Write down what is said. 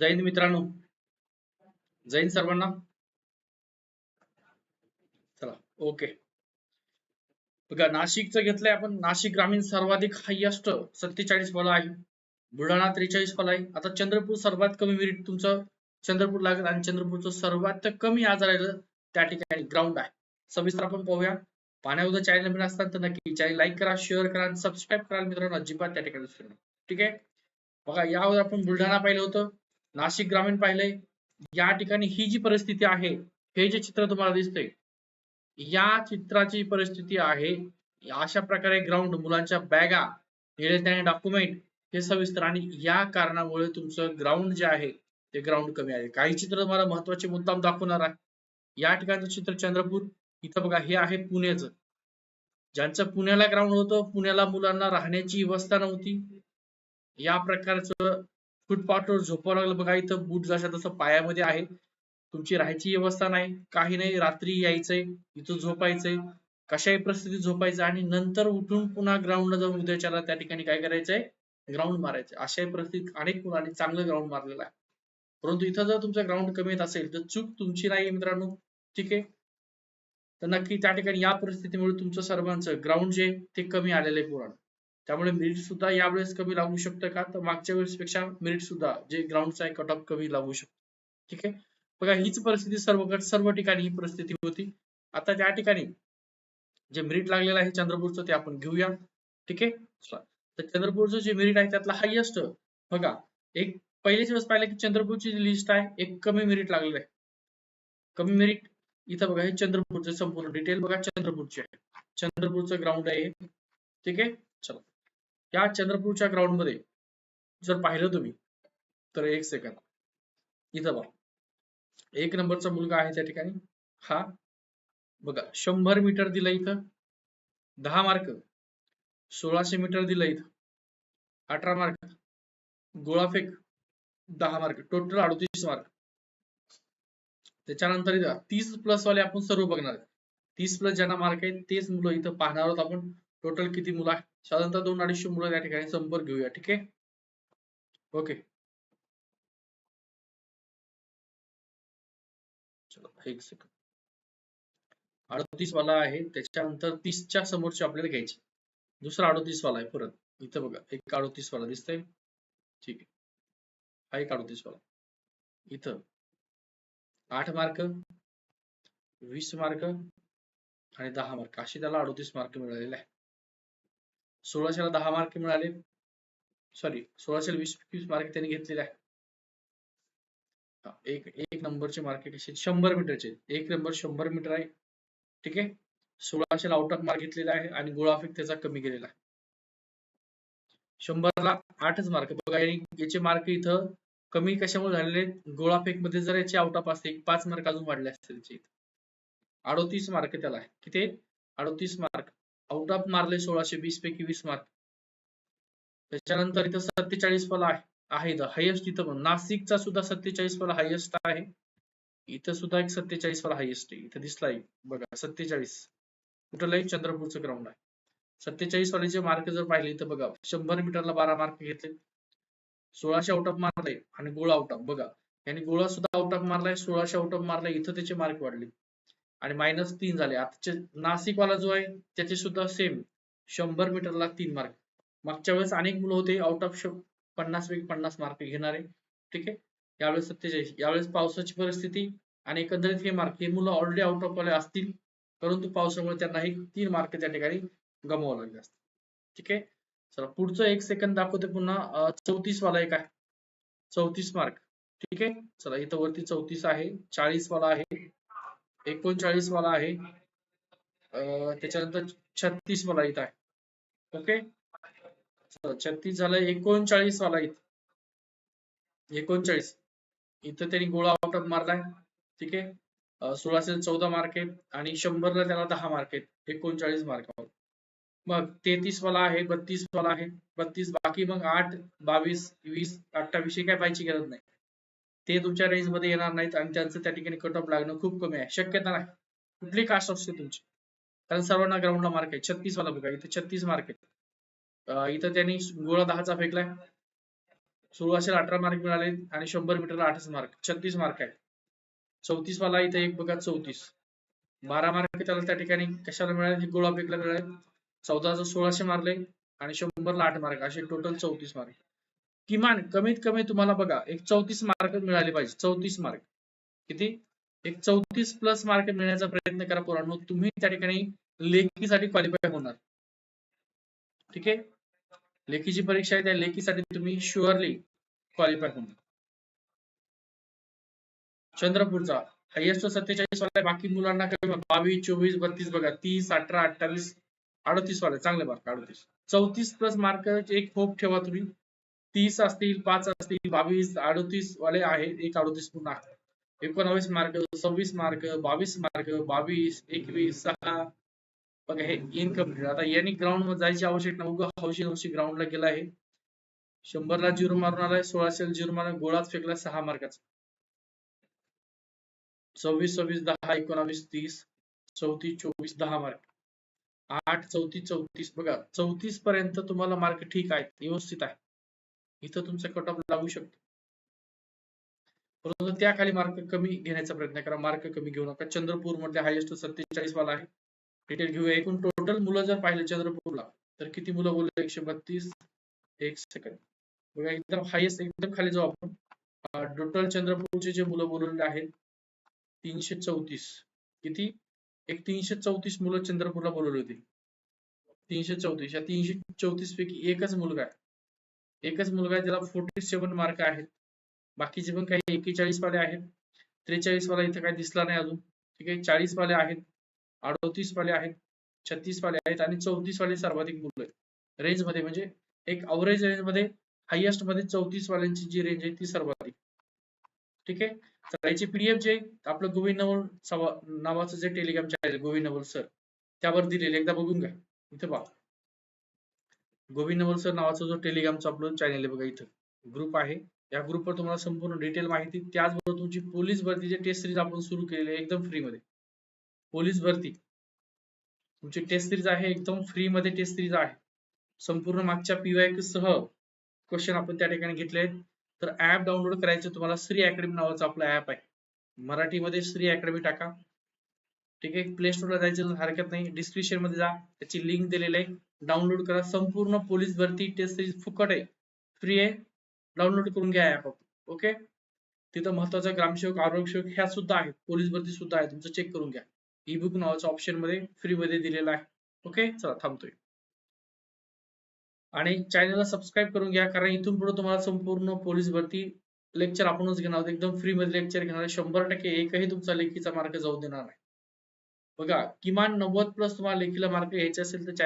जैन मित्रांनो जैन सर्वांना. चला ओके. बघा नाशिकचं घेतलंय आपण नाशिक ग्रामीण सर्वाधिक हायस्ट सत्तेचाळीस फॉलो आहे. बुलढाणा त्रेचाळीस फॉलो आहे. आता चंद्रपूर सर्वात कमी मेरिट तुमचं चंद्रपूर लागेल आणि चंद्रपूरचं सर्वात कमी आज राहिलं त्या ठिकाणी ग्राउंड आहे. सविस्तर आपण पाहूया. पाण्यावर चॅनल नवीन असतात तर नक्की चॅनल लाईक करा शेअर करा आणि सबस्क्राईब करा मित्रांनो अजिबात त्या ठिकाणी ठीक आहे? बघा यावर आपण बुलढाणा पाहिलं होतं. नाशिक ग्रामीण पाहिलंय. या ठिकाणी ही जी परिस्थिती आहे हे जे चित्र तुम्हाला दिसतंय या चित्राची परिस्थिती आहे. अशा प्रकारे ग्राउंड मुलांच्या बॅगा निळे त्याने डॉक्युमेंट हे सविस्तर आणि या कारणामुळे तुमचं ग्राउंड जे आहे ते ग्राउंड कमी आहे. काही चित्र तुम्हाला महत्त्वाचे मुद्दाम दाखवणार आहे. या ठिकाणचं चित्र चंद्रपूर इथं बघा हे आहे पुण्याचं. ज्यांचं पुण्याला ग्राउंड होतं पुण्याला मुलांना राहण्याची व्यवस्था नव्हती. या प्रकारचं फुटपाथवर झोपावं लागलं. बघा इथं बूट जशा तसं पायामध्ये आहे. तुमची राहायची व्यवस्था नाही. काही नाही. रात्री यायचंय. इथं झोपायचंय. कशाही परिस्थितीत झोपायचं आणि नंतर उठून पुन्हा ग्राउंडला जाऊन उद्याच्याला त्या ठिकाणी काय करायचंय? ग्राउंड मारायचं अशाही परिस्थितीत अनेक मुलांनी चांगलं ग्राउंड मारलेलं आहे. परंतु इथं जर तुमचं ग्राउंड कमी येत असेल तर चूक तुमची नाही मित्रांनो. ठीक आहे? तर नक्की त्या ठिकाणी या परिस्थितीमुळे तुमचं सर्वांचं ग्राउंड जे ते कमी आलेलं आहे पुराण त्यामुळे मेरिट सुद्धा यावेळेस कमी लागू शकतं का? तर मागच्या वेळेस पेक्षा मेरिट सुद्धा जे ग्राउंडचा आहे कट ऑफ कमी लागू शकतो. ठीक आहे? बघा हीच परिस्थिती सर्व सर्व ठिकाणी ही परिस्थिती होती. आता त्या ठिकाणी जे मेरिट लागलेलं आहे चंद्रपूरचं ते आपण घेऊया. ठीक आहे? तर चंद्रपूरचं जे मेरिट आहे त्यातलं हायेस्ट बघा एक पहिल्याच वेळेस पाहिलं की चंद्रपूरची जी लिस्ट आहे एक कमी मेरिट लागलेलं आहे. कमी मेरिट इथं बघा हे चंद्रपूरचं संपूर्ण डिटेल बघा चंद्रपूरची आहे. चंद्रपूरचं ग्राउंड आहे ठीक आहे? चला. या चंद्रपूरच्या ग्राउंडमध्ये जर पाहिलं तुम्ही तर एक सेकंद इथं बघा. एक नंबरचा मुलगा आहे त्या ठिकाणी. हा बघा शंभर मीटर दिलं इथं. दहा मार्क सोळाशे मीटर दिलं इथं. अठरा मार्क गोळाफेक दहा मार्क टोटल अडतीस मार्क त्याच्यानंतर इथं तीस प्लस वाले आपण सर्व बघणार तीस प्लस ज्यांना मार्क आहेत तेच मुलं इथं पाहणार आहोत आपण. टोटल किती मुलं आहेत? साधारणतः दोन अडीचशे मुलं या ठिकाणी संपर्क घेऊया ठीक आहे? ओके एक सेकंद अडतीस वाला आहे त्याच्यानंतर तीसच्या समोरचे आपल्याला घ्यायचे. दुसरा अडतीस वाला आहे परत. इथं बघा एक अडतीस वाला दिसतंय. ठीक आहे. हा एक अडतीस वाला इथं. आठ मार्क वीस मार्क आणि दहा मार्क. असे त्याला अडतीस मार्क मिळालेले आहे सोळाशेला दहा मार्क मिळाले. सॉरी सोळाशे वीस वीस मार्क त्यांनी घेतलेले आहे एक एक नंबरचे मार्केट असे. शंभर मीटरचे. एक नंबर शंभर मीटर आहे. ठीक आहे? सोळाशेला आउट ऑफ मार्क घेतलेला आहे आणि गोळाफेक त्याचा कमी केलेला आहे. शंभरला आठच मार्क बघा याचे मार्क इथं कमी कशामुळे झालेले आहेत? गोळाफेकमध्ये जर याचे आउट ऑफ असते पाच मार्क अजून वाढले असते त्याचे अडोतीस मार्क त्याला आहे. किती? अडोतीस मार्क आउट ऑफ मारले सोळाशे वीस पैकी वीस मार्क त्याच्यानंतर इथं सत्तेचाळीस वाला आहे हायेस्ट इथं पण. नाशिकचा सुद्धा सत्तेचाळीस वाला हायेस्ट आहे. इथं सुद्धा एक सत्तेचाळीस वाला हायेस्ट आहे. इथं दिसलाय. बघा सत्तेचाळीस. कुठला एक चंद्रपूरचं ग्राउंड आहे. सत्तेचाळीस वालीचे मार्क जर पाहिले तर बघा शंभर मीटरला बारा मार्क घेतले. सोळाशे आउट ऑफ मारले आणि गोळा आउट ऑफ बघा यांनी गोळा सुद्धा आउट ऑफ मारलाय सोळाशे आउट ऑफ मारलाय इथं त्याचे मार्क वाढले. आणि मायनस तीन झाले. आता नाशिकवाला जो आहे त्याचे सुद्धा सेम शंभर मीटरला तीन मार्क मागच्या वेळेस अनेक मुलं होते आउट ऑफ पन्नास पैकी पन्नास मार्क घेणारे. ठीक आहे? यावेळेस सत्तेचाळीस. यावेळेस पावसाची परिस्थिती आणि एकंदरीत हे मार्क हे मुलं ऑलरेडी आउट ऑफ वाले असतील परंतु पावसामुळे त्यांना हे तीन मार्क त्या ठिकाणी गमावं लागले असतात ठीक आहे? चला पुढचं एक सेकंद दाखवते पुन्हा. चौतीस वाला एक आहे. चौतीस मार्क ठीक आहे? चला इथं वरती चौतीस आहे चाळीस वाला आहे. एकोणचाळीस वाला आहे. त्याच्यानंतर छत्तीस वाला इथं आहे. ओके? छत्तीस झालं एकोणचाळीस वाला इथं. एकोणचाळीस. इथं त्यांनी गोळा आउट ऑफ मारलाय. ठीक आहे? सोळाशे चौदा मार्क आहेत आणि शंभरला त्याला दहा मार्क आहेत. एकोणचाळीस मार्कावर मग तेहतीस वाला आहे बत्तीस वाला आहे. बत्तीस बाकी मग आठ बावीस वीस अठ्ठावीस काय पाहिजे गरज नाही. ते तुमच्या रेंजमध्ये येणार नाहीत आणि त्यांचं त्या ठिकाणी कट ऑफ लागणं खूप कमी आहे. शक्यता नाही. कुठली कास्ट असते तुमची? कारण सर्वांना ग्राउंडला मार्क आहे. छत्तीस वाला बघा इथे छत्तीस मार्क आहेत. इथं त्यांनी गोळा दहाचा फेकलाय. सोळाशे अठरा मार्क मिळाले आणि शंभर मीटरला आठच मार्क छत्तीस मार्क आहे. चौतीस वाला इथे एक बघा चौतीस. बारा मार्क त्याला त्या ठिकाणी. कशाला मिळाले? गोळा फेकला मिळाले. चौदाचं सोळाशे मारले आणि शंभरला आठ मार्क असे टोटल चौतीस मार्क किमान कमीत कमी तुम्हाला बघा एक चौतीस मार्क मिळाले पाहिजे. चौतीस मार्क किती? एक चौतीस प्लस मार्क मिळण्याचा प्रयत्न करा पोरांनो. तुम्ही त्या ठिकाणी लेखीसाठी क्वालिफाय होणार. ठीक आहे? लेखीची परीक्षा आहे त्या लेखीसाठी तुम्ही शुअरली क्वालिफाय होणार. चंद्रपूरचा हायएस्ट सत्तेचाळीस वाला आहे. बाकी मुलांना कमी बावीस चोवीस बत्तीस बघा. तीस अठरा अठ्ठावीस अडतीस वाला चांगले मार्क अडतीस. चौतीस प्लस मार्क एक होप ठेवा तुम्ही. तीस असतील पाच असतील बावीस अडतीस वाले आहेत एक अडतीस पूर्ण आहे एकोणावीस मार्क सव्वीस मार्क बावीस मार्क बावीस एकवीस सहा. बघा हे इनकम्प्लीट आता यांनी ग्राउंडमध्ये जायची आवश्यक नाही. उगा हौशी हौशी ग्राउंडला गेला आहे. शंभरला झिरो मारून आलाय सोळाशे झिरो मारून गोळाच फेकला सहा मार्काचा. सव्वीस सव्वीस दहा एकोणावीस तीस चौतीस चोवीस दहा मार्क. आठ चौतीस चौतीस. बघा चौतीस पर्यंत तुम्हाला मार्क ठीक आहेत व्यवस्थित आहे इथं तुमचा कट ऑफ लागू शकतो. परंतु त्या खाली मार्क कमी घेण्याचा प्रयत्न करा. मार्क कमी घेऊ नका. चंद्रपूरमध्ये हायेस्ट सत्तेचाळीस वाला आहे. डिटेल घेऊया. एकूण टोटल मुलं जर पाहिलं चंद्रपूरला तर किती मुलं बोलले? एकशे बत्तीस. एक सेकंड बघा एकदम हायेस्ट एकदम खाली जाऊ आपण. टोटल चंद्रपूरचे जे मुलं बोलवलेले आहेत तीनशे चौतीस. किती? एक तीनशे चौतीस मुलं चंद्रपूरला बोलवली होती. तीनशे चौतीस. या तीनशे चौतीस पैकी एकच मुलगा आहे. एकच मुलगा आहे ज्याला फोर्टी सेव्हन मार्क आहेत. बाकीचे पण काही एकेचाळीस वाले आहेत. त्रेचाळीस वाला इथं काही दिसला नाही अजून. ठीक आहे चाळीस वाले आहेत अडोतीस वाले आहेत छत्तीस वाले आहेत आणि चौतीस वाले सर्वाधिक मुलं आहेत. रेंजमध्ये म्हणजे एक अवरेज रेंजमध्ये हायएस्टमध्ये चौतीस वाल्यांची जी रेंज आहे ती सर्वाधिक. ठीक आहे? तर याची पीडीएफ जे आपलं गोविंद नवल सवा- नावाचं जे Telegram channel Govind Naval sir त्यावर दिलेलं एकदा बघून घ्या. इथं पहा गोविंद सर नावाचा जो टेलिग्रामचा आपलं चॅनल आहे बघा इथं. ग्रुप आहे. या ग्रुपवर तुम्हाला संपूर्ण डिटेल माहिती त्याचबरोबर तुमची पोलीस भरतीची टेस्ट सिरीज आपण सुरू केलेली आहे एकदम फ्री मध्ये. पोलीस भरती. तुमची टेस्ट सिरीज आहे एकदम फ्रीमध्ये टेस्ट सिरीज आहे. संपूर्ण मागच्या पीवाय सह क्वेश्चन आपण त्या ठिकाणी घेतले आहेत. तर ऍप डाउनलोड करायचं तुम्हाला श्री अकॅडमी नावाचं आपलं ऍप आहे. मराठीमध्ये श्री अकॅडमी टाका. ठीक आहे? प्ले स्टोरला जायचं हरकत नाही. डिस्क्रिप्शनमध्ये जा. त्याची लिंक दिलेली आहे. डाउनलोड करा. संपूर्ण पोलीस भरती टेस्ट सिरीज फुकट आहे. फ्री आहे. डाउनलोड करून घ्या ॲप ओके तिथं महत्त्वाचा ग्रामसेवक आरोग्य सेवक ह्या सुद्धा आहेत. पोलीस भरती सुद्धा आहे. तुमचं चेक करून घ्या. ई बुक नावाचं ऑप्शनमध्ये फ्री मध्ये दिलेलं आहे. ओके चला थांबतोय. आणि चॅनलला सबस्क्राईब करून घ्या. कारण इथून पुढे तुम्हाला संपूर्ण पोलीस भरती लेक्चर आपणच घेणार आहोत. एकदम फ्री मध्ये लेक्चर घेणार आहे शंभर टक्के एकही तुमचा लेखीचा मार्क जाऊ देणार नाही. बघा किमान नव्वद प्लस तुम्हाला लेखीला मार्क घ्यायचे असेल तर